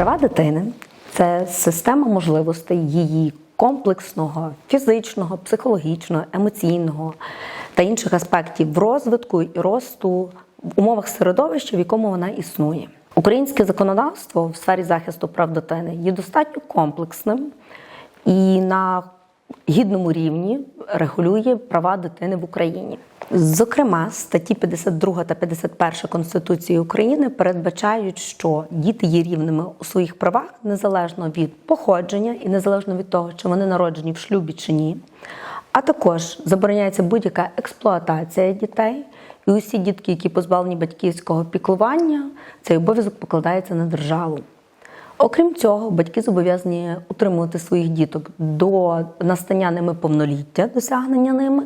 Права дитини це система можливостей її комплексного, фізичного, психологічного, емоційного та інших аспектів розвитку і росту в умовах середовища, в якому вона існує. Українське законодавство в сфері захисту прав дитини є достатньо комплексним і на гідному рівні регулює права дитини в Україні. Зокрема, статті 52 та 51 Конституції України передбачають, що діти є рівними у своїх правах незалежно від походження і незалежно від того, чи вони народжені в шлюбі чи ні. А також забороняється будь-яка експлуатація дітей, і усі дітки, які позбавлені батьківського піклування, цей обов'язок покладається на державу. Окрім цього, батьки зобов'язані утримувати своїх діток до настання ними повноліття, досягнення ними,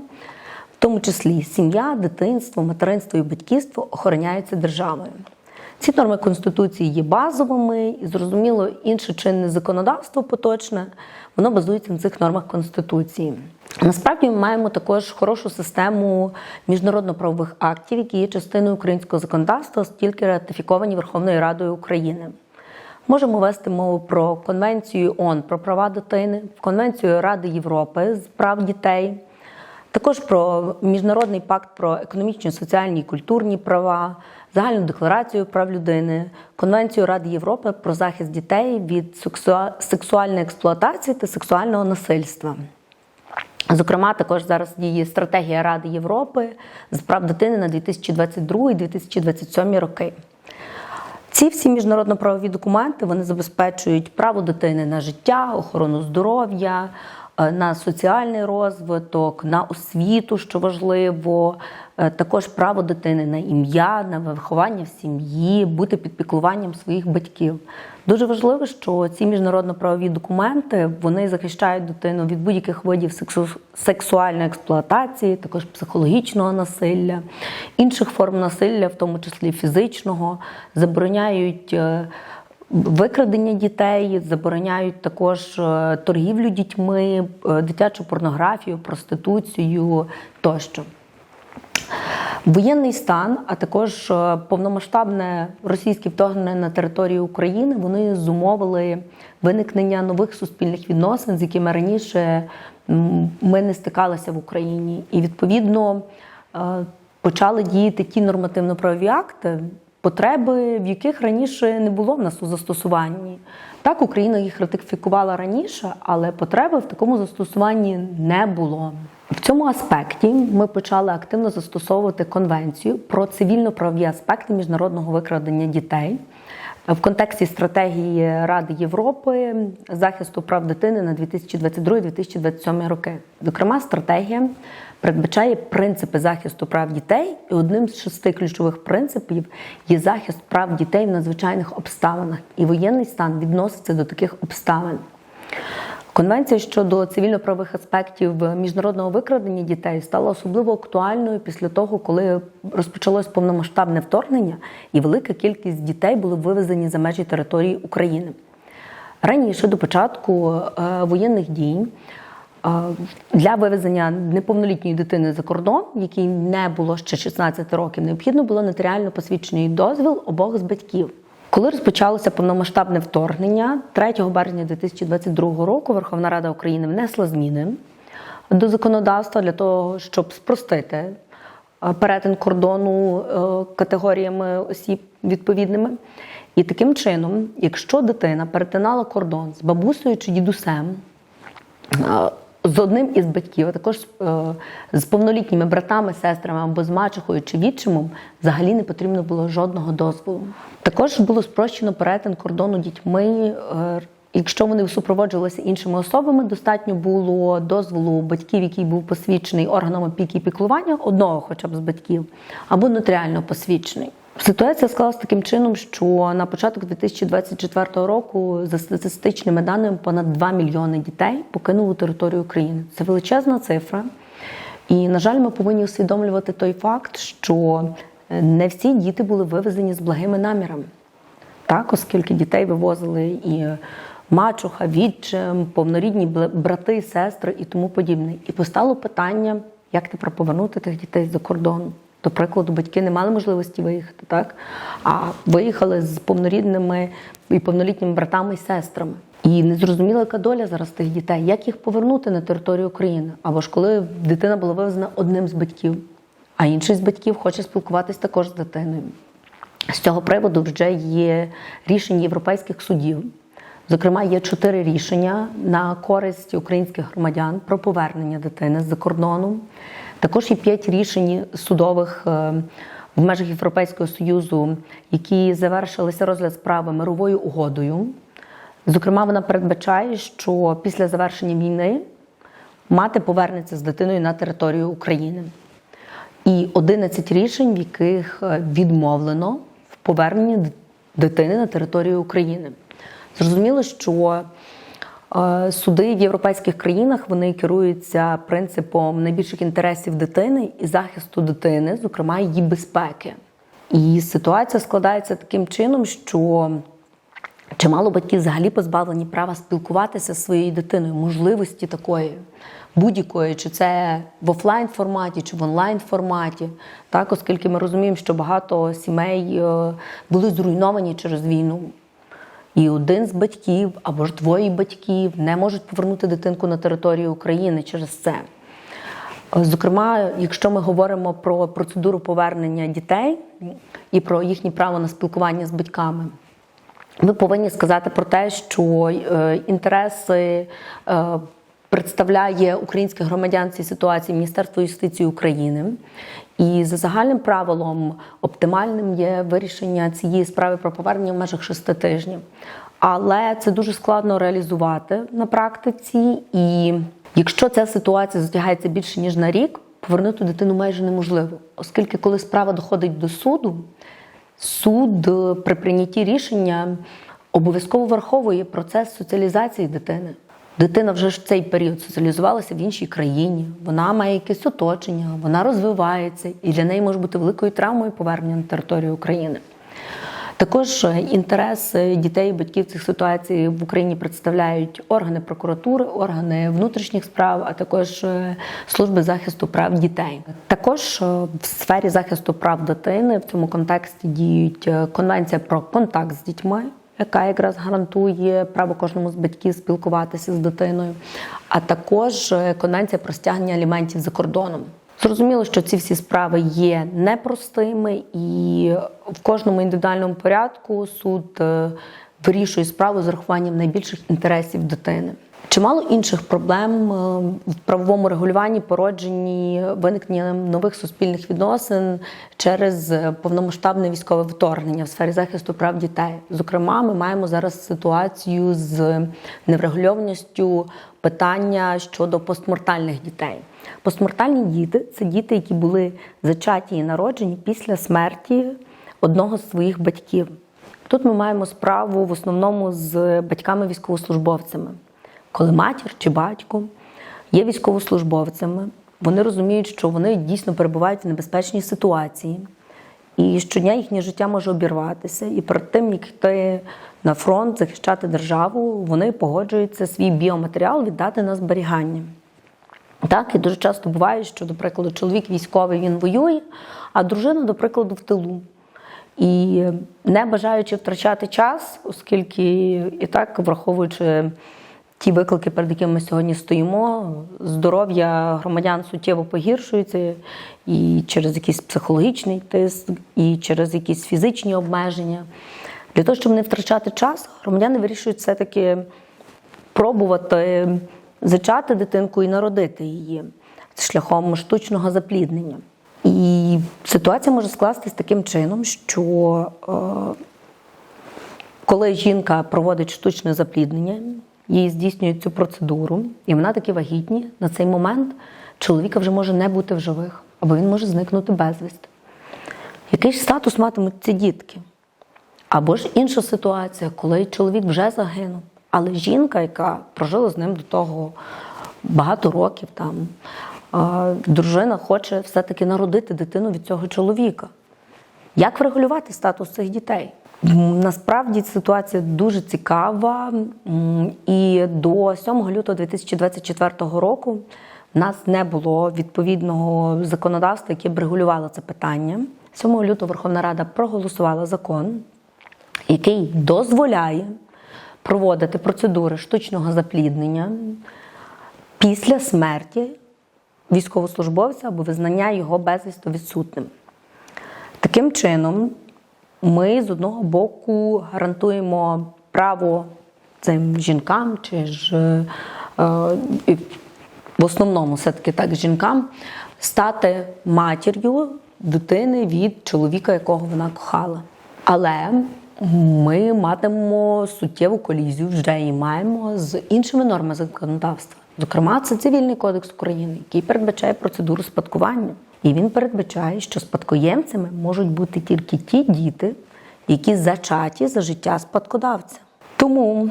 тому числі сім'я, дитинство, материнство і батьківство охороняються державою. Ці норми Конституції є базовими і, зрозуміло, інше чинне законодавство поточне, воно базується на цих нормах Конституції. Насправді ми маємо також хорошу систему міжнародно-правових актів, які є частиною українського законодавства, оскільки ратифіковані Верховною Радою України. Можемо вести мову про Конвенцію ООН про права дитини, Конвенцію Ради Європи з прав дітей, також про Міжнародний пакт про економічні, соціальні і культурні права, загальну декларацію прав людини, Конвенцію Ради Європи про захист дітей від сексуальної експлуатації та сексуального насильства. Зокрема, також зараз діє стратегія Ради Європи з прав дитини на 2022-2027 роки. Ці всі міжнародно-правові документи вони забезпечують право дитини на життя, охорону здоров'я, на соціальний розвиток, на освіту, що важливо, е, також право дитини на ім'я, на виховання в сім'ї, бути під піклуванням своїх батьків. Дуже важливо, що ці міжнародно-правові документи вони захищають дитину від будь-яких видів сексу... сексуальної експлуатації, також психологічного насилля, інших форм насилля, в тому числі фізичного, забороняють. Викрадення дітей забороняють також е, торгівлю дітьми, е, дитячу порнографію, проституцію тощо. Воєнний стан, а також е, повномасштабне російське вторгнення на територію України, вони зумовили виникнення нових суспільних відносин, з якими раніше ми не стикалися в Україні. І відповідно почали діяти ті нормативно-правові акти, потреби, в яких раніше не було в нас у застосуванні. Так, Україна їх ратифікувала раніше, але потреби в такому застосуванні не було. В цьому аспекті ми почали активно застосовувати конвенцію про цивільно-правові аспекти міжнародного викрадення дітей в контексті стратегії Ради Європи захисту прав дитини на 2022-2027 роки. Зокрема, стратегія передбачає принципи захисту прав дітей, і одним з шести ключових принципів є захист прав дітей в надзвичайних обставинах, і воєнний стан відноситься до таких обставин. Конвенція щодо цивільно-правових аспектів міжнародного викрадення дітей стала особливо актуальною після того, коли розпочалось повномасштабне вторгнення, і велика кількість дітей були вивезені за межі території України. Раніше, до початку е, воєнних дій, для вивезення неповнолітньої дитини за кордон, якій не було ще 16 років, необхідно було нотаріально посвідчений дозвіл обох з батьків. Коли розпочалося повномасштабне вторгнення, 3 березня 2022 року Верховна Рада України внесла зміни до законодавства для того, щоб спростити перетин кордону е, категоріями осіб відповідними. І таким чином, якщо дитина перетинала кордон з бабусею чи дідусем, з одним із батьків, а також е, з повнолітніми братами, сестрами або з мачехою чи відчимом, взагалі не потрібно було жодного дозволу. Також було спрощено перетин кордону дітьми. е, Якщо вони супроводжувалися іншими особами, достатньо було дозволу батьків, який був посвідчений органом опіки і піклування, одного хоча б з батьків, або нотаріально посвідчений. Ситуація склалася таким чином, що на початок 2024 року, за статистичними даними, понад 2 мільйони дітей покинули територію України. Це величезна цифра. І, на жаль, ми повинні усвідомлювати той факт, що е, не всі діти були вивезені з благими намірами. Так, оскільки дітей вивозили і мачуха, відчим, повнорідні брати, сестри і тому подібне. І постало питання, як тепер повернути тих дітей за кордону. До прикладу, батьки не мали можливості виїхати, так? а виїхали з повнорідними і повнолітніми братами і сестрами. І не зрозуміла, яка доля зараз тих дітей, як їх повернути на територію України. Або ж коли дитина була вивезена одним з батьків, а інший з батьків хоче спілкуватись також з дитиною. З цього приводу вже є рішення європейських судів. Зокрема, є чотири рішення на користь українських громадян про повернення дитини з-за кордону. Також є п'ять рішень судових е, в межах Європейського Союзу, які завершилися розгляд справи мировою угодою. Зокрема, вона передбачає, що після завершення війни мати повернеться з дитиною на територію України. І 11 рішень, в яких е, відмовлено в поверненні дитини на територію України. Зрозуміло, що суди в європейських країнах вони керуються принципом найбільших інтересів дитини і захисту дитини, зокрема її безпеки. І ситуація складається таким чином, що Чимало батьків взагалі позбавлені права спілкуватися зі своєю дитиною, можливості такої будь-якої, чи це в офлайн форматі, чи в онлайн форматі, так, оскільки ми розуміємо, що багато сімей е, були зруйновані через війну. І один з батьків або ж двоє батьків не можуть повернути дитинку на територію України через це. Зокрема, якщо ми говоримо про процедуру повернення дітей і про їхнє право на спілкування з батьками, ми повинні сказати про те, що е, інтереси е, представляє українських громадян в цій ситуації Міністерство юстиції України. І за загальним правилом оптимальним є вирішення цієї справи про повернення в межах шести тижнів. Але це дуже складно реалізувати на практиці. І якщо ця ситуація затягається більше ніж на рік, повернути дитину майже неможливо, оскільки коли справа доходить до суду, суд при прийнятті рішення обов'язково враховує процес соціалізації дитини. Дитина вже ж в цей період соціалізувалася в іншій країні, вона має якесь оточення, вона розвивається, і для неї може бути великою травмою повернення на територію України. Також е, інтерес е, дітей і батьків цих ситуацій в Україні представляють органи прокуратури, органи внутрішніх справ, а також е, служби захисту прав дітей. Також в сфері захисту прав дитини в цьому контексті діють конвенція про контакт з дітьми. Яка якраз гарантує право кожному з батьків спілкуватися з дитиною, а також е, конвенція про стягнення аліментів за кордоном. Зрозуміло, що ці всі справи є непростими, і в кожному індивідуальному порядку суд е, вирішує справу з урахуванням найбільших інтересів дитини. Чимало інших проблем е, в правовому регулюванні породжені виникненням нових суспільних відносин через е, повномасштабне військове вторгнення в сфері захисту прав дітей. Зокрема, ми маємо зараз ситуацію з неврегульованістю питання щодо постмортальних дітей. Постмортальні діти це діти, які були зачаті і народжені після смерті одного з своїх батьків. Тут ми маємо справу в основному з батьками-військовослужбовцями. Коли матір чи батько є військовослужбовцями, вони розуміють, що вони дійсно перебувають в небезпечній ситуації, і щодня їхнє життя може обірватися. І перед тим, як йти на фронт, захищати державу, вони погоджуються свій біоматеріал віддати на зберігання. Так, і дуже часто буває, що, до прикладу, чоловік військовий він воює, а дружина, до прикладу, в тилу. І не бажаючи втрачати час, оскільки і так, враховуючи ті виклики, перед якими ми сьогодні стоїмо, здоров'я громадян суттєво погіршується і через якийсь психологічний тиск, і через якісь фізичні обмеження. Для того, щоб не втрачати час, громадяни вирішують все-таки пробувати зачати дитинку і народити її шляхом штучного запліднення. І ситуація може скластись таким чином, що е, коли жінка проводить штучне запліднення, їй здійснюють цю процедуру, і вона таки вагітні, на цей момент чоловіка вже може не бути в живих, або він може зникнути безвісти. Який ж статус матимуть ці дітки? Або ж інша ситуація, коли чоловік вже загинув, але жінка, яка прожила з ним до того багато років, там, дружина хоче все-таки народити дитину від цього чоловіка. Як врегулювати статус цих дітей? Насправді ситуація дуже цікава, і до 7 лютого 2024 року У нас не було відповідного законодавства, яке б регулювало це питання. 7 лютого Верховна Рада проголосувала закон, який дозволяє проводити процедури штучного запліднення після смерті військовослужбовця або визнання його безвісто відсутнім. Таким чином, ми з одного боку гарантуємо право цим жінкам, чи ж е, е, в основному все-таки так жінкам, стати матір'ю дитини від чоловіка, якого вона кохала. Але ми матимемо суттєву колізію, вже і маємо з іншими нормами законодавства. Зокрема, це цивільний кодекс України, який передбачає процедуру спадкування. І він передбачає, що спадкоємцями можуть бути тільки ті діти, які зачаті за життя спадкодавця. Тому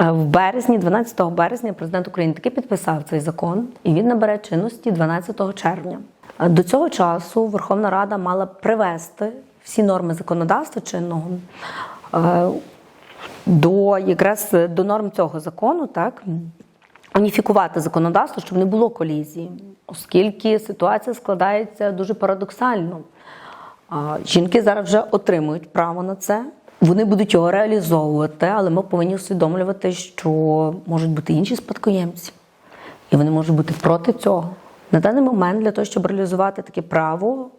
е, в березні, 12 березня, президент України таки підписав цей закон, і він набере чинності 12 червня. Е, До цього часу Верховна Рада мала привести всі норми законодавства чинного е, до якраз до норм цього закону, так уніфікувати законодавство, щоб не було колізії, оскільки ситуація складається дуже парадоксально. Жінки зараз вже отримують право на це. Вони будуть його реалізовувати, але ми повинні усвідомлювати, що можуть бути інші спадкоємці, і вони можуть бути проти цього. На даний момент для того, щоб реалізувати таке право,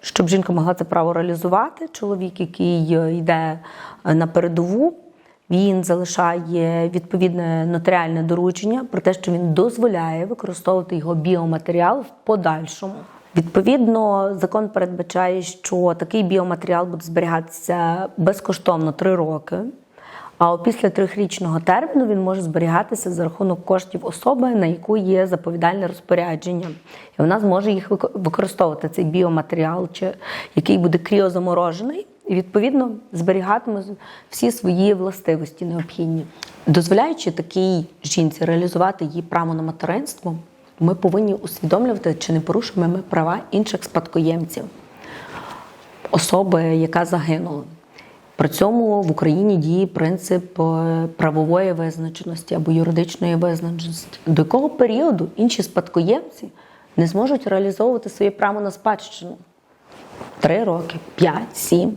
щоб жінка могла це право реалізувати, чоловік, який е, йде е, на передову, він залишає відповідне нотаріальне доручення про те, що він дозволяє використовувати його біоматеріал в подальшому. Відповідно, закон передбачає, що такий біоматеріал буде зберігатися безкоштовно три роки. А після трьохрічного терміну він може зберігатися за рахунок коштів особи, на яку є заповідальне розпорядження, і вона зможе їх використовувати цей біоматеріал, чи який буде кріозаморожений, і відповідно зберігатиме всі свої властивості необхідні. Дозволяючи такій жінці реалізувати її право на материнство, ми повинні усвідомлювати, чи не порушуємо ми права інших спадкоємців особи, яка загинула. При цьому в Україні діє принцип е, правової визначеності або юридичної визначеності, до якого періоду інші спадкоємці не зможуть реалізовувати своє право на спадщину. Три роки, п'ять, сім.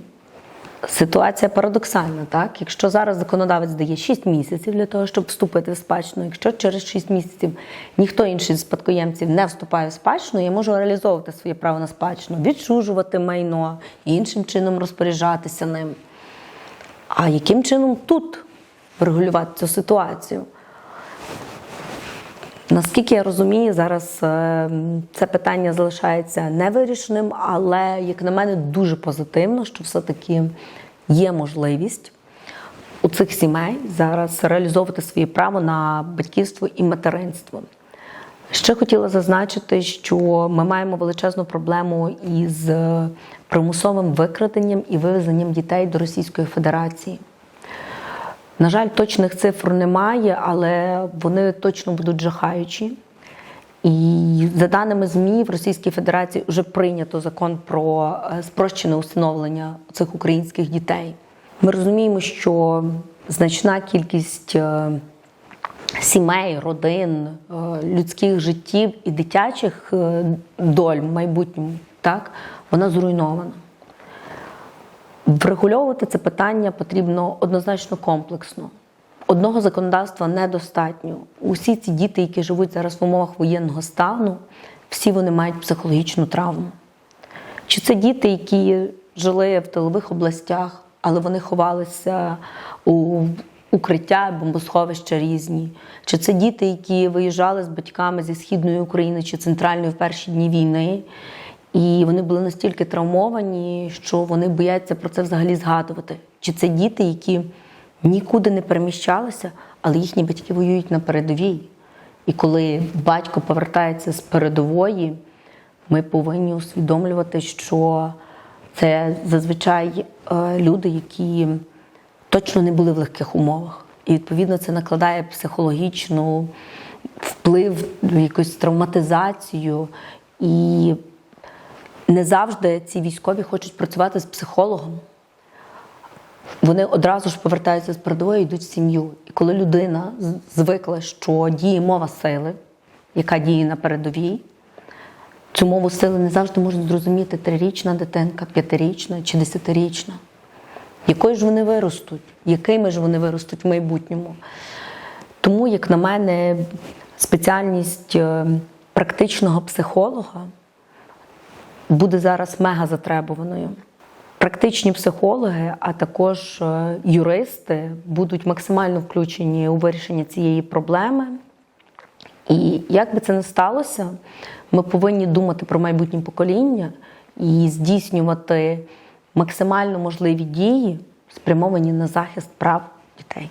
Ситуація парадоксальна, так? Якщо зараз законодавець дає 6 місяців для того, щоб вступити в спадщину, якщо через 6 місяців ніхто інший з спадкоємців не вступає в спадщину, я можу реалізовувати своє право на спадщину, відчужувати майно іншим чином розпоряджатися ним. А яким чином тут врегулювати цю ситуацію? Наскільки я розумію, зараз е, це питання залишається невирішеним, але, як на мене, дуже позитивно, що все-таки є можливість у цих сімей зараз реалізовувати своє право на батьківство і материнство. Ще хотіла зазначити, що ми маємо величезну проблему із е, примусовим викраденням і вивезенням дітей до Російської Федерації. На жаль, точних цифр немає, але вони точно будуть жахаючі. І за даними ЗМІ, в Російській Федерації вже прийнято закон про е, спрощене усиновлення цих українських дітей. Ми розуміємо, що значна кількість е, сімей, родин, е, людських життів і дитячих доль в майбутньому, так, вона зруйнована. Врегульовувати це питання потрібно однозначно комплексно. Одного законодавства недостатньо. Усі ці діти, які живуть зараз в умовах воєнного стану, всі вони мають психологічну травму. Чи це діти, які жили в тилових областях, але вони ховалися у укриття, бомбосховища різні? Чи це діти, які виїжджали з батьками зі східної України чи центральної в перші дні війни? І вони були настільки травмовані, що вони бояться про це взагалі згадувати. Чи це діти, які нікуди не переміщалися, але їхні батьки воюють на передовій. І коли батько повертається з передової, ми повинні усвідомлювати, що це зазвичай е, люди, які точно не були в легких умовах. І відповідно це накладає психологічну вплив, якусь травматизацію. І не завжди ці військові хочуть працювати з психологом. Вони одразу ж повертаються з передової і йдуть в сім'ю. І коли людина звикла, що діє мова сили, яка діє на передовій. Цю мову сили не завжди можна зрозуміти трирічна дитинка, п'ятирічна чи десятирічна. Якою ж вони виростуть, якими ж вони виростуть в майбутньому. Тому, як на мене, спеціальність е, практичного психолога буде зараз мега затребуваною. Практичні психологи, а також е, юристи будуть максимально включені у вирішення цієї проблеми. І як би це не сталося, ми повинні думати про майбутнє покоління і здійснювати максимально можливі дії, спрямовані на захист прав дітей.